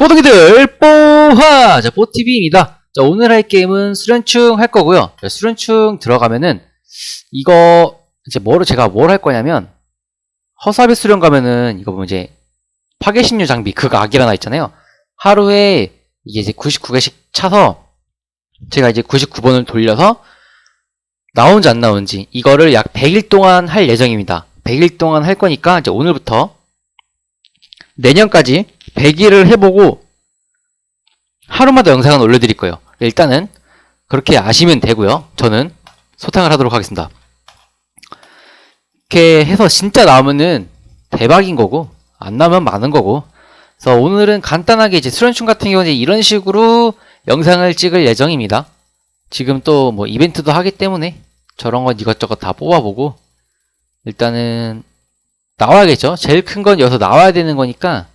우하! 자, 보TV입니다. 자, 오늘 할 게임은 수련충 할 거고요. 자, 수련충 들어가면은, 이거, 이제 뭐를, 제가 뭘 할 거냐면, 허사비 수련 가면은, 이거 보면 이제, 파괴신유 장비, 그 악이라 나 있잖아요. 하루에, 이게 이제 99개씩 차서, 제가 이제 99번을 돌려서, 나온지 안 나온지, 이거를 약 100일 동안 할 예정입니다. 100일 동안 할 거니까, 이제 오늘부터, 내년까지 100일을 해보고, 하루마다 영상은 올려드릴 거예요. 일단은 그렇게 아시면 되고요. 저는 소탕을 하도록 하겠습니다. 이렇게 해서 진짜 나오면은 대박인 거고 안 나오면 많은 거고 그래서 오늘은 간단하게 이제 수련충 같은 경우는 이런 식으로 영상을 찍을 예정입니다. 지금 또 뭐 이벤트도 하기 때문에 저런 건 이것저것 다 뽑아보고 일단은 나와야겠죠. 제일 큰 건 여기서 나와야 되는 거니까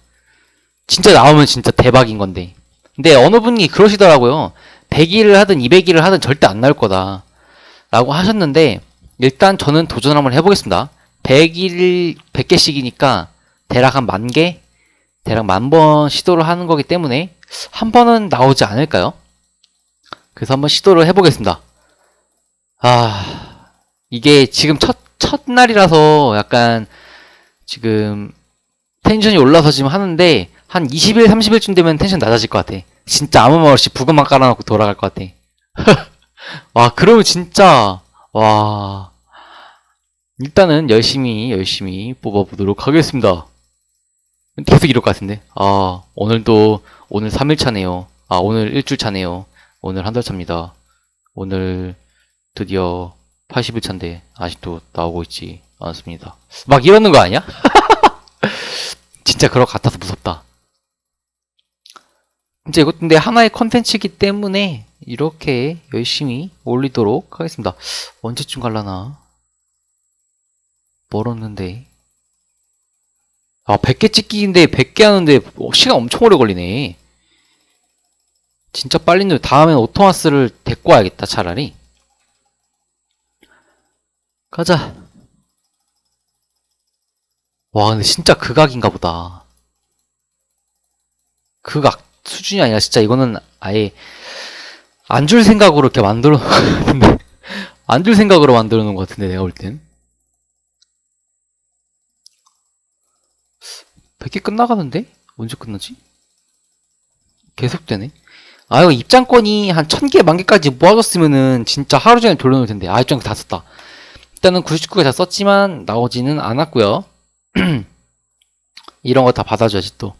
진짜 나오면 진짜 대박인 건데 근데 어느 분이 그러시더라고요. 100일을 하든 200일을 하든 절대 안 나올 거다. 라고 하셨는데, 일단 저는 도전 한번 해보겠습니다. 100일, 100개씩이니까 대략 한 만 개? 대략 만 번 시도를 하는 거기 때문에 한 번은 나오지 않을까요? 그래서 한번 시도를 해보겠습니다. 아, 이게 지금 첫, 첫날이라서 약간 지금 텐션이 올라서 지금 하는데 한 20일, 30일쯤 되면 텐션 낮아질 것 같아. 진짜 아무 말 없이 부금만 깔아놓고 돌아갈 것 같아. 와, 그러면 진짜, 와. 일단은 열심히, 열심히 뽑아보도록 하겠습니다. 계속 이럴 것 같은데. 아, 오늘도, 오늘 3일 차네요. 아, 오늘 일주일 차네요. 오늘 한 달 차입니다. 오늘 드디어 80일 차인데, 아직도 나오고 있지 않습니다. 막 이러는 거 아니야? 진짜 그럴 것 같아서 무섭다. 이제 이것 근데 하나의 컨텐츠이기 때문에 이렇게 열심히 올리도록 하겠습니다. 언제쯤 갈라나? 멀었는데. 아, 100개 찍기인데 100개 하는데 어, 시간 엄청 오래 걸리네. 진짜 빨리 늘 다음엔 오토마스를 데리고 와야겠다, 차라리. 가자. 와, 근데 진짜 극악인가 보다. 극악. 수준이 아니라 진짜 이거는 아예 안 줄 생각으로 이렇게 만들어 놓은 안 줄 생각으로 만들어 놓은 것 같은데 내가 볼 땐. 100개 끝나가는데? 언제 끝나지? 계속되네. 아, 이거 입장권이 한 1000개, 만 개까지 모아졌으면은 진짜 하루 종일 돌려놓을 텐데. 아, 입장권 다 썼다. 일단은 99개 다 썼지만 나오지는 않았고요 이런 거 다 받아줘야지 또.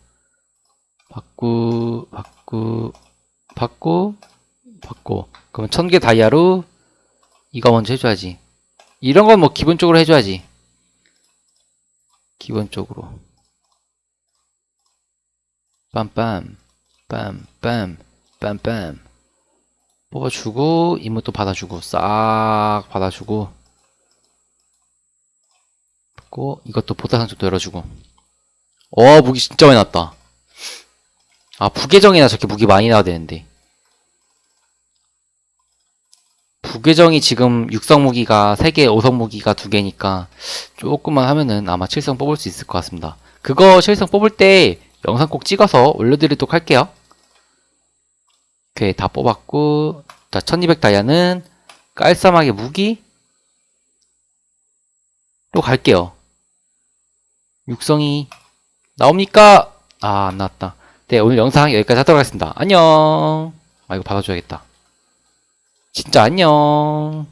받고, 받고, 받고, 받고. 그러면 천 개 다이아로 이거 먼저 해줘야지. 이런 건 뭐 기본적으로 해줘야지. 기본적으로. 빰빰, 빰빰, 빰빰. 뽑아주고, 이모또 받아주고, 싹 받아주고. 받고, 이것도 보타상쪽도 열어주고. 어, 무기 진짜 많이 났다. 아, 부계정이나 저렇게 무기 많이 나와야 되는데. 부계정이 지금 육성 무기가 3개, 5성 무기가 2개니까 조금만 하면은 아마 7성 뽑을 수 있을 것 같습니다. 그거 7성 뽑을 때 영상 꼭 찍어서 올려드리도록 할게요. 오케이, 다 뽑았고. 자, 1200 다이아는 깔쌈하게 무기. 또 갈게요. 육성이 나옵니까? 아, 안 나왔다. 네, 오늘 영상 여기까지 하도록 하겠습니다. 안녕. 아, 이거 받아줘야겠다. 진짜 안녕.